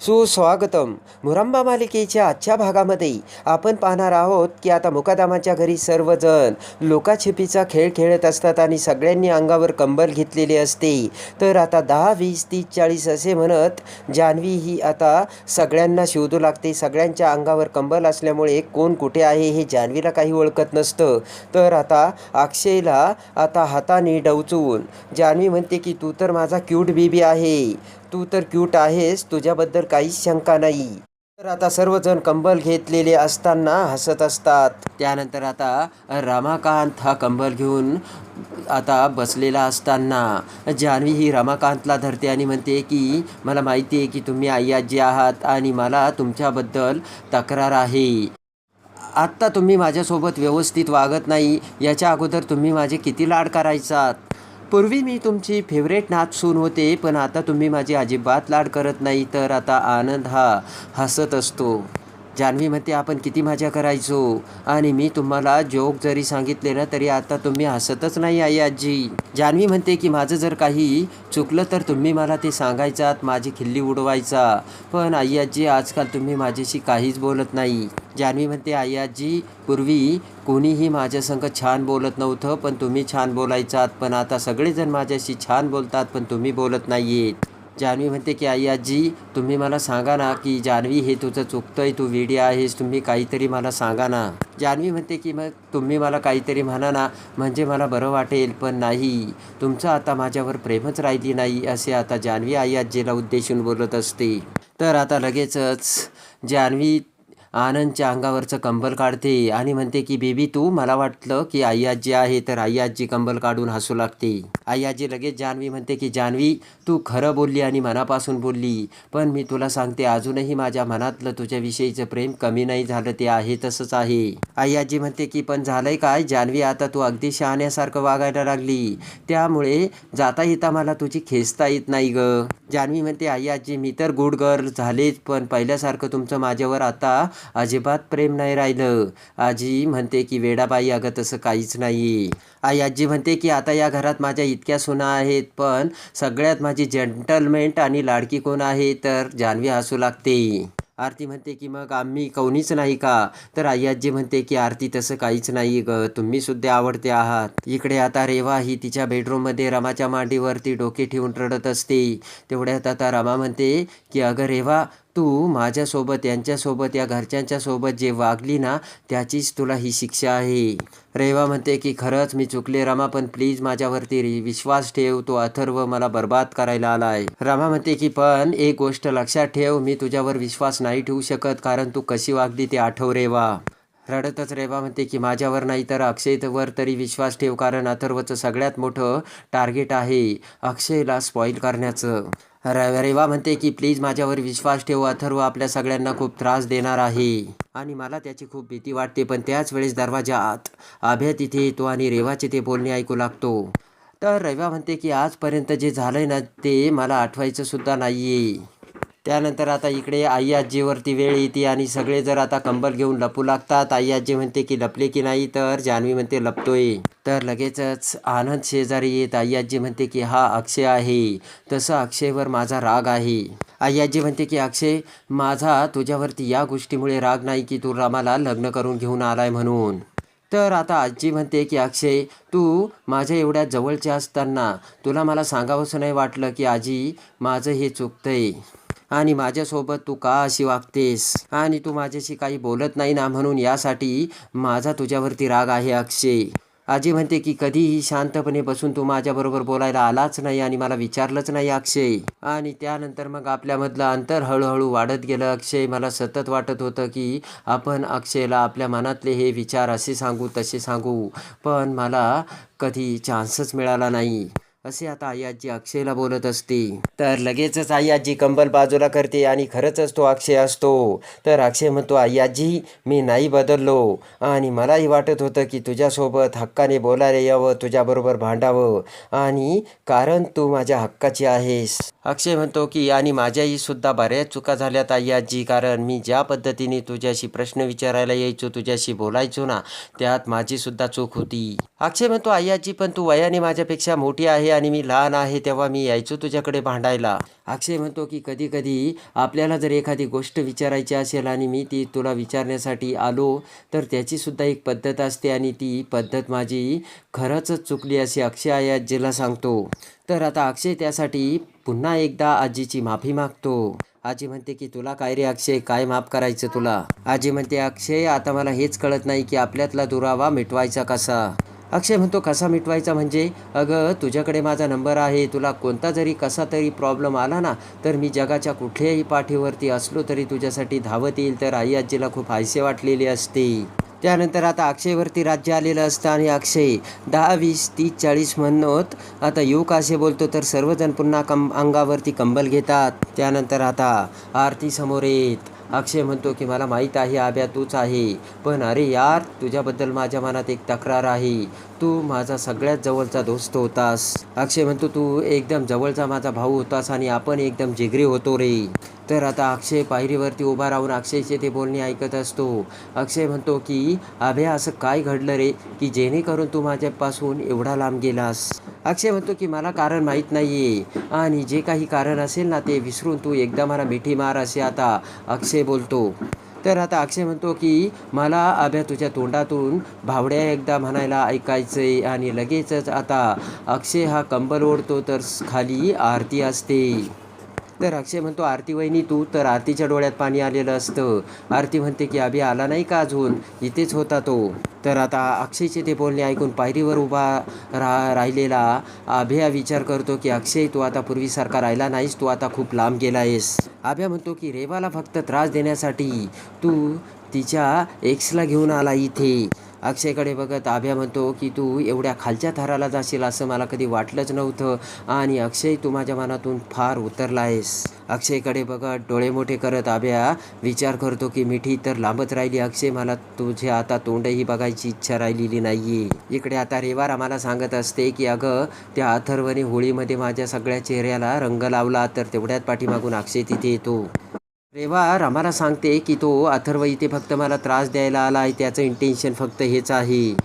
सुस्वागतम. मुरंबा मालिकेच्या आजच्या भागामध्ये आपण पाहणार आहोत की आता मुकादामाच्या घरी सर्वजण लोकाछिपीचा खेळ खेळत असतात आणि सगळ्यांनी अंगावर कंबल घेतलेले असते. तर आता दहा वीस तीस चाळीस असे म्हणत जान्हवी ही आता सगळ्यांना शोधू लागते. सगळ्यांच्या अंगावर कंबल असल्यामुळे कोण कुठे आहे हे जान्हवीला काही ओळखत नसतं. तर आता अक्षयला आता हाताने डवचून जान्हवी म्हणते की तू तर माझा क्यूट बेबी आहे. तू तर क्यूट आहेस तुझ्याबद्दल काहीच शंका नाही. तर आता सर्वजण कंबल घेतलेले असताना हसत असतात. त्यानंतर आता रमाकांत हा कंबल घेऊन आता बसलेला असताना जान्हवी ही रमाकांतला धरते आणि म्हणते की मला माहिती आहे की तुम्ही आई आजी आहात आणि मला तुमच्याबद्दल तक्रार आहे. आत्ता तुम्ही माझ्यासोबत व्यवस्थित वागत नाही याच्या अगोदर तुम्ही माझे किती लाड करायचात? पूर्वी मी तुमची फेवरेट नाच सून होते पण आता तुम्ही माझी अजिबात लाड करत नाही तर आता आनंद हा हसत असतो. जान्हवी म्हणते आपण किती मजा करायचो. आणि मी तुम्हाला जोक जरी सांगितले ना तरी आता तुम्ही हसतच नाही आई आजी. जान्हवी म्हणते की माझं जर काही चुकलं तर तुम्ही मला ते सांगायचात माझी खिल्ली उडवायचा. पण आई आजी आजकाल तुम्ही माझ्याशी काहीच बोलत नाही. जान्हवी म्हणते आई आजी पूर्वी कोणीही माझ्यासंग छान बोलत नव्हतं पण तुम्ही छान बोलायचात. पण आता सगळेजण माझ्याशी छान बोलतात पण तुम्ही बोलत नाही आहेत जान्हवी म्हणते की आई आजी तुम्ही मला सांगा ना की जान्हवी हे तुझं चुकतंय तू वेडी आहेस तुम्ही काहीतरी मला सांगा ना. जान्हवी म्हणते की मग तुम्ही मला काहीतरी म्हणा ना म्हणजे मला बरं वाटेल पण नाही. तुमचं आता माझ्यावर प्रेमच राहिली नाही असे आता जान्हवी आई आजीला उद्देशून बोलत असते. तर आता लगेचच जान्हवी आनंदच्या अंगावरचं कंबल काढते आणि म्हणते की बेबी तू मला वाटलं की आई आजी आहे तर आई आजी कंबल काढून हसू लागते. आई आजी लगेच जान्हवी म्हणते की जान्हवी तू खरं बोलली आणि मनापासून बोलली. पण मी तुला सांगते अजूनही माझ्या मनातलं तुझ्याविषयीचं प्रेम कमी नाही झालं ते आहे तसंच आहे. आई आजी म्हणते की पण झालंय काय? जान्हवी आता तू अगदी शहाण्यासारखं वागायला लागली. त्यामुळे जाता येता मला तुझी खेचता येत नाही ग. जान्हवी म्हणते आई आजी मी तर गुड गर्ल झालेच पण पहिल्यासारखं तुमचं माझ्यावर आता अजिबात प्रेम नाही राहिलं. आजी म्हणते की वेडाबाई अगं तसं काहीच नाही आई आजी म्हणते की आता या घरात माझ्या इतक्या सुना आहेत पण सगळ्यात माझी जेंटलमेंट आणि लाडकी कोण आहे तर जान्हवी हसू लागते. आरती म्हणते की मग आम्ही कोणीच नाही का? तर आई आजी म्हणते की आरती तसं काहीच नाही ग तुम्ही सुद्धा आवडते आहात. इकडे आता रेवा ही तिच्या बेडरूममध्ये रमाच्या मांडीवरती डोके ठेवून रडत असते. तेवढ्यात आता रमा म्हणते की अगं रेवा तू माझ्यासोबत यांच्यासोबत या घरच्यांच्यासोबत जे वागली ना त्याचीच तुला ही शिक्षा आहे. रेवा म्हणते की खरंच मी चुकले रमा पण प्लीज माझ्यावरती विश्वास ठेव तो अथर्व मला बर्बाद करायला आलाय. रमा म्हणते की पण एक गोष्ट लक्षात ठेव मी तुझ्यावर विश्वास नाही ठेवू शकत कारण तू कशी वागली ते आठव रेवा. रडतच रेवा म्हणते की माझ्यावर नाही तर अक्षयवर तरी विश्वास ठेव कारण अथर्वचं सगळ्यात मोठं टार्गेट आहे अक्षयला स्पॉईल करण्याचं. र- रेवा म्हणते की प्लीज माझ्यावर विश्वास ठेव अथर्व आपल्या सगळ्यांना खूप त्रास देणार आहे. आणि मला त्याची खूप भीती वाटते पण त्याच वेळेस दरवाजा आत अभ्या तिथे येतो आणि रेवाचे ते बोलणे ऐकू लागतो. तर रेवा म्हणते की आजपर्यंत जे झालंय ना ते मला आठवायचं सुद्धा नाहीये. त्यानंतर आता इकडे आई आजीवरती वेळ येते आणि सगळे जर आता कंबल घेऊन लपू लागतात. आई आजी म्हणते की लपले की नाही तर? जान्हवी म्हणते लपतोय. तर लगेचच आनंद शेजारी येत. आई आजी म्हणते की हा अक्षय आहे. तसं अक्षयवर माझा राग आहे. आई आजी म्हणते की अक्षय माझा तुझ्यावरती या गोष्टीमुळे राग नाही की तू रामाला लग्न करून घेऊन आलाय म्हणून. तर आता आजी म्हणते की अक्षय तू माझ्या एवढ्या जवळच्या असताना तुला मला सांगावंसं नाही वाटलं की आजी माझं हे चुकतंय? आणि माझ्यासोबत तू का अशी वागतेस? आणि तू माझ्याशी काही बोलत नाही ना म्हणून यासाठी माझा तुझ्यावरती राग आहे अक्षय. आजी म्हणते की कधीही शांतपणे बसून तू माझ्याबरोबर बोलायला आलाच नाही आणि मला विचारलंच नाही अक्षय. आणि त्यानंतर मग आपल्यामधलं अंतर हळूहळू वाढत गेलं. अक्षय मला सतत वाटत होतं की आपण अक्षयला आपल्या मनातले हे विचार असे सांगू तसे सांगू. पण मला कधी चान्सच मिळाला नाही. असे आता आई आजी अक्षयला बोलत असते. तर लगेचच आई आजी कंबल बाजूला करते आणि खरंचच तो अक्षय असतो. तर अक्षय म्हणतो आई आजी मी नाही बदललो. आणि मलाही वाटत होतं की तुझ्यासोबत हक्काने बोलायला यावं तुझ्याबरोबर भांडावं. आणि कारण तू माझ्या हक्काची आहेस. अक्षय म्हणतो की आणि माझ्याही सुद्धा बऱ्याच चुका झाल्यात आई आजी कारण मी ज्या पद्धतीने तुझ्याशी प्रश्न विचारायला यायचो तुझ्याशी बोलायचो ना त्यात माझी सुद्धा चूक होती. अक्षय म्हणतो आई आजी पण तू वयाने माझ्यापेक्षा मोठी आहे आहे आणि मी लहान आहे तेव्हा मी यायचो तुझ्याकडे भांडायला. अक्षय म्हणतो की कधी कधी आपल्याला जर एखादी गोष्ट विचारायची असेल आणि मी ती तुला विचारण्यासाठी आलो तर त्याचीसुद्धा एक पद्धत असते आणि ती पद्धत माझी खरंच चुकली अशी अक्षय आई आजीला सांगतो. तर आता अक्षय त्यासाठी पुन्हा एकदा आजीची माफी मागतो. आजी म्हणते की तुला काय रे अक्षय काय माफ करायचं तुला? आजी म्हणते अक्षय आता मला हेच कळत नाही की आपल्यातला दुरावा मिटवायचा कसा? अक्षय म्हणतो कसा मिटवायचा म्हणजे? अगं तुझ्याकडे माझा नंबर आहे तुला कोणता जरी कसा तरी प्रॉब्लेम आला ना तर मी जगाच्या कुठल्याही पाठीवरती असलो तरी तुझ्यासाठी धावत येईल तर आई आजीला खूप हायसे वाटलेली असते. त्यानंतर आता अक्षयवरती राज्य आलेलं असतं आणि अक्षय दहा वीस तीस चाळीस म्हणत आता युवक असे बोलतो तर सर्वजण पुन्हा कं अंगावरती कंबल घेतात. त्यानंतर आता आरती समोर येत. अक्षय म्हणतो की मला माहीत आहे आब्या तूच आहे. पण अरे यार तुझ्याबद्दल माझ्या मनात एक तक्रार आहे. तू माझा सगळ्यात जवळचा दोस्त होतास. अक्षय म्हणतो तू एकदम जवळचा माझा भाऊ होतास आणि आपण एकदम जिगरी होतो रे. तर आता अक्षय पायरीवरती उभा राहून अक्षयचे ते बोलणे ऐकत असतो. अक्षय म्हणतो की अभ्या असं काय घडलं रे? की जेणेकरून तू माझ्यापासून एवढा लांब गेलास? अक्षय म्हणतो की मला कारण माहीत नाही आहे आणि जे काही कारण असेल ना ते विसरून तू एकदा मला मिठी मार असे आता अक्षय बोलतो. तर आता अक्षय म्हणतो की मला अभ्या तुझ्या तोंडातून भावड्या एकदा म्हणायला ऐकायचंय आणि लगेचच आता अक्षय हा कंबल ओढतो तर खाली आरती असते. तर अक्षय म्हणतो आरती वहिनी तू तर आरतीच्या डोळ्यात पाणी आलेलं असतं. आरती म्हणते की अभि आला नाही का अजून? इथेच होता तो. तर आता अक्षयचे ते बोलणे ऐकून पायरीवर उभा रा राहिलेला अभ्या विचार करतो की अक्षय तू आता पूर्वीसारखा राहिला नाहीस. तू आता खूप लांब गेला आहेस. अभ्या म्हणतो की रेवाला फक्त त्रास देण्यासाठी तू तिच्या एक्सला घेऊन आला इथे. अक्षयकडे बघत आभ्या म्हणतो की तू एवढ्या खालच्या थराला जाशील असं मला कधी वाटलंच नव्हतं. आणि अक्षय तू माझ्या मनातून फार उतरला आहेस अक्षयकडे बघत डोळे मोठे करत आभ्या विचार करतो की मिठी तर लांबच राहिली. अक्षय मला तुझे आता तोंडही बघायची इच्छा राहिलेली नाही इकडे आता रेवार आम्हाला सांगत असते की अगं त्या अथर्वने होळीमध्ये माझ्या सगळ्या चेहऱ्याला रंग लावला तर तेवढ्यात पाठीमागून अक्षय तिथे येतो. रेवा रामाला सांगते की तो अथर्व इथे फक्त मला त्रास द्यायला आला आहे त्याचं इंटेन्शन फक्त हेच आहे.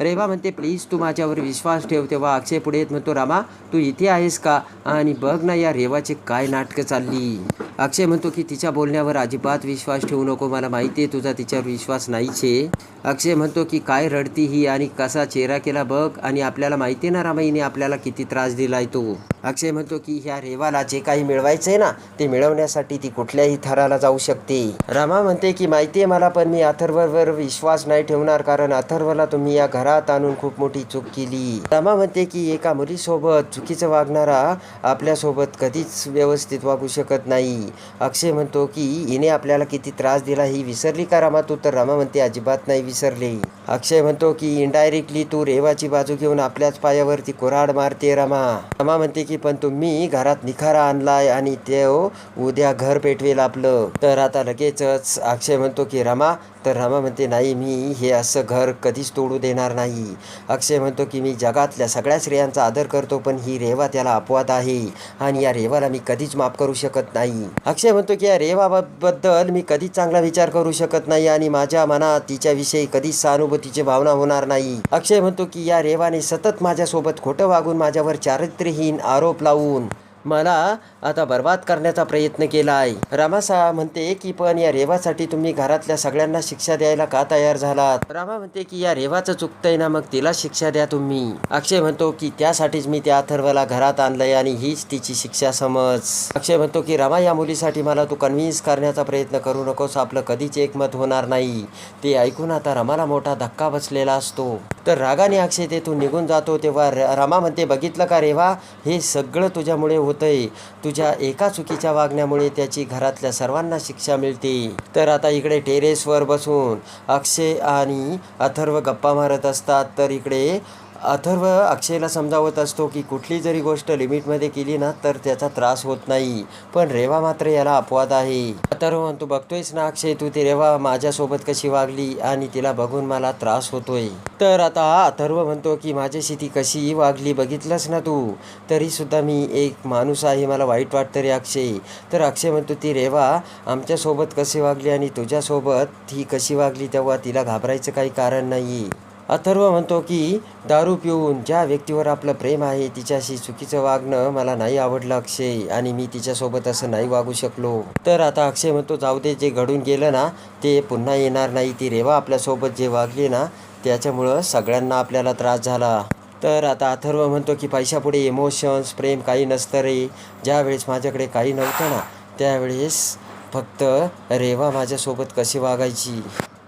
रेवा म्हणते प्लीज तू माझ्यावर विश्वास ठेव. तेव्हा अक्षय पुढे येत म्हणतो रामा तू इथे आहेस का? आणि बघ ना या रेवाचे काय नाटकं चालली. अक्षय म्हणतो की तिच्या बोलण्यावर अजिबात विश्वास ठेवू नको मला माहिती आहे तुझा तिच्यावर विश्वास नाहीचे. अक्षय म्हणतो की काय रडती ही आणि कसा चेहरा केला बघ आणि आपल्याला माहिती आहे ना रामाईने आपल्याला किती त्रास दिलाय तो. अक्षय म्हणतो की ह्या रेवाला जे काही मिळवायचं आहे ना ते मिळवण्यासाठी ती कुठल्याही थराला जाऊ शकते. रामा म्हणते की माहिती आहे मला पण मी अथर्ववर विश्वास नाही ठेवणार कारण अथर्वला तुम्ही या घरात आणून खूप मोठी चूक केली. रामा म्हणते की एका मुलीसोबत चुकीचं वागणारा आपल्यासोबत कधीच व्यवस्थित वागू शकत नाही. अक्षय म्हणतो की हिने आपल्याला किती त्रास दिला ही विसरली का रमा तू? तर रमा म्हणते अजिबात नाही विसरले. अक्षय म्हणतो की इनडायरेक्टली तू रेवाची बाजू घेऊन आपल्याच पायावरती कुऱ्हाड मारते रमा. रमा म्हणते की पण तुम्ही घरात निखारा आणलाय आणि ते हो, उद्या घर पेटवेल आपलं. तर आता लगेचच अक्षय म्हणतो की रमा. तर रमा म्हणते नाही मी हे असं घर कधीच तोडू देणार नाही. अक्षय म्हणतो की मी जगातल्या सगळ्या स्त्रियांचा आदर करतो पण ही रेवा त्याला अपवाद आहे आणि या रेवाला मी कधीच माफ करू शकत नाही. अक्षय म्हणतो की या रेवाबद्दल मी कधीच चांगला विचार करू शकत नाही आणि माझ्या मनात तिच्याविषयी कधीच सहानुभूतीची भावना होणार नाही. अक्षय म्हणतो की या रेवाने सतत माझ्यासोबत खोटं वागून माझ्यावर चारित्र्यहीन आरोप लावून मला आता बर्बाद करण्याचा प्रयत्न केला आहे रामासा म्हणते की पण या रेवासाठी तुम्ही घरातल्या सगळ्यांना शिक्षा द्यायला का तयार झालात? रामा म्हणते की या रेवाचं चुकतंय ना मग तिला शिक्षा द्या तुम्ही. अक्षय म्हणतो की त्यासाठीच मी त्या अथर्वला घरात आणलंय आणि हीच तिची शिक्षा समज. अक्षय म्हणतो की रामा या मुलीसाठी मला तू कन्व्हिन्स करण्याचा प्रयत्न करू नकोस. आपलं कधीच एकमत होणार नाही. ते ऐकून आता रमाला मोठा धक्का बसलेला असतो. तर रागाने अक्षय तेथून निघून जातो तेव्हा र- म्हणते बघितलं का रेवा? हे सगळं तुझ्यामुळे होतंय. तुझ्या एका चुकीच्या वागण्यामुळे त्याची घरातल्या सर्वांना शिक्षा मिळते. तर आता इकडे टेरेसवर बसून अक्षय आणि अथर्व गप्पा मारत असतात. तर इकडे अथर्व अक्षयला समजावत असतो की कुठली जरी गोष्ट लिमिटमध्ये केली ना तर त्याचा त्रास होत नाही. पण रेवा मात्र याला अपवाद आहे. अथर्व म्हणतो बघतोयस ना अक्षय तू ती रेवा माझ्यासोबत कशी वागली आणि तिला बघून मला त्रास होतोय. तर आता अथर्व म्हणतो की माझ्याशी ती कशी वागली बघितलंस ना तू? तरीसुद्धा मी एक माणूस आहे मला वाईट वाटतं रे अक्षय. तर अक्षय म्हणतो ती रेवा आमच्यासोबत कशी वागली आणि तुझ्यासोबत ती कशी वागली तेव्हा तिला घाबरायचं काही कारण नाही अथर्व म्हणतो की दारू पिऊन ज्या व्यक्तीवर आपलं प्रेम आहे तिच्याशी चुकीचं वागणं मला नाही आवडलं अक्षय आणि मी तिच्यासोबत असं नाही वागू शकलो. तर आता अक्षय म्हणतो जाऊ दे जे घडून गेलं ना ते पुन्हा येणार नाही. ती रेवा आपल्यासोबत जे वागली ना त्याच्यामुळं सगळ्यांना आपल्याला त्रास झाला. तर आता अथर्व म्हणतो की पैशापुढे इमोशन्स प्रेम काही नसतं रे. ज्यावेळेस माझ्याकडे काही नव्हतं ना त्यावेळेस फक्त रेवा माझ्यासोबत कशी वागायची?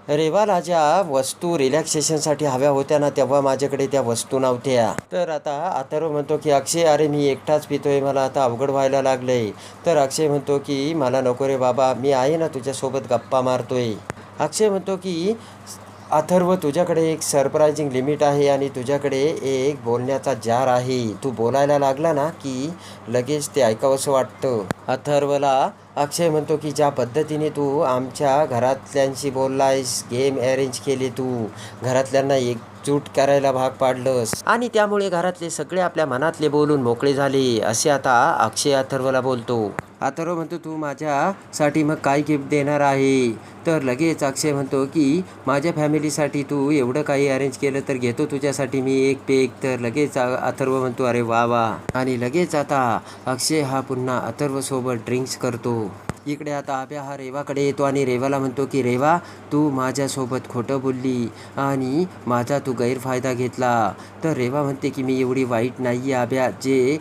रेवाला ज्या वस्तू रिलॅक्सेशनसाठी हव्या होत्या ना तेव्हा माझ्याकडे त्या वस्तू नव्हत्या. तर आता अथर्व म्हणतो की अक्षय अरे मी एकटाच पितोय मला आता अवघड व्हायला लागलंय. तर अक्षय म्हणतो की मला नको रे बाबा मी आहे ना तुझ्यासोबत गप्पा मारतोय. अक्षय म्हणतो की अथर्व तुझ्याकडे एक सरप्रायझिंग लिमिट आहे आणि तुझ्याकडे एक बोलण्याचा जार आहे. तू बोलायला लागला ना की लगेच ते ऐकावंसं वाटतं. अथर्वला अक्षय म्हणतो की ज्या पद्धतीने तू आमच्या घरातल्यांशी बोललायस गेम अरेंज केली तू. घरातल्यांना एक एकजूट करायला भाग पाडलंस. आणि त्यामुळे घरातले सगळे आपल्या मनातले बोलून मोकळे झाले असे आता अक्षय अथर्वला बोलतो. अथर्व म्हणतो तू माझ्यासाठी मग काय गिफ्ट देणार आहे? तर लगेच अक्षय म्हणतो की माझ्या फॅमिलीसाठी तू एवढं काही अरेंज केलं तर घेतो तुझ्यासाठी मी एक पेक तर लगेच अथर्व म्हणतो अरे वा वा. आणि लगेच आता अक्षय हा पुन्हा अथर्वसोबत ड्रिंक्स करतो. इकडे आता आब्या हा रेवाकडे येतो आणि रेवाला म्हणतो की रेवा तू माझ्यासोबत खोटं बोलली आणि माझा तू गैरफायदा घेतला. तर रेवा म्हणते की मी एवढी वाईट नाही आहे आब्या. जे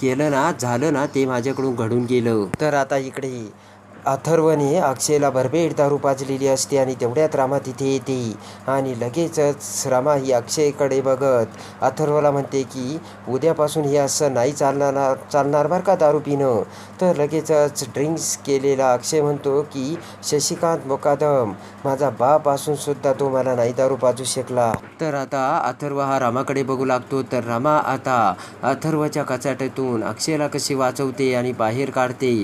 केलं ना झालं ना ते माझ्याकडून घडून गेलं. तर आता इकडे अथर्वने अक्षयला भरपेट दारू पाजलेली असते आणि तेवढ्यात रामा तिथे येते. आणि लगेचच रामा ही अक्षयकडे बघत अथर्वला म्हणते की उद्यापासून हे असं नाही चालणार चालणार बरं का दारू पिणं? तर लगेचच ड्रिंक्स केलेला अक्षय म्हणतो की शशिकांत मुकादम माझा बाप असून सुद्धा तो मला नाही दारू पाजू शकला. तर आता अथर्व हा रामाकडे बघू लागतो. तर रामा आता अथर्वच्या कचाट्यातून अक्षयला कशी वाचवते आणि बाहेर काढते?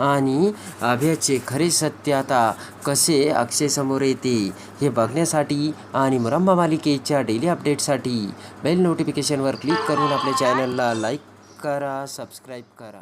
आणि अभि अभ्याचे खरे सत्य आता कसे अक्षय समोर येते हे बघण्यासाठी आणि मुरंबा मालिकेच्या डेली अपडेटसाठी बेल नोटिफिकेशनवर क्लिक करून आपल्या चॅनलला लाईक करा सबस्क्राईब करा.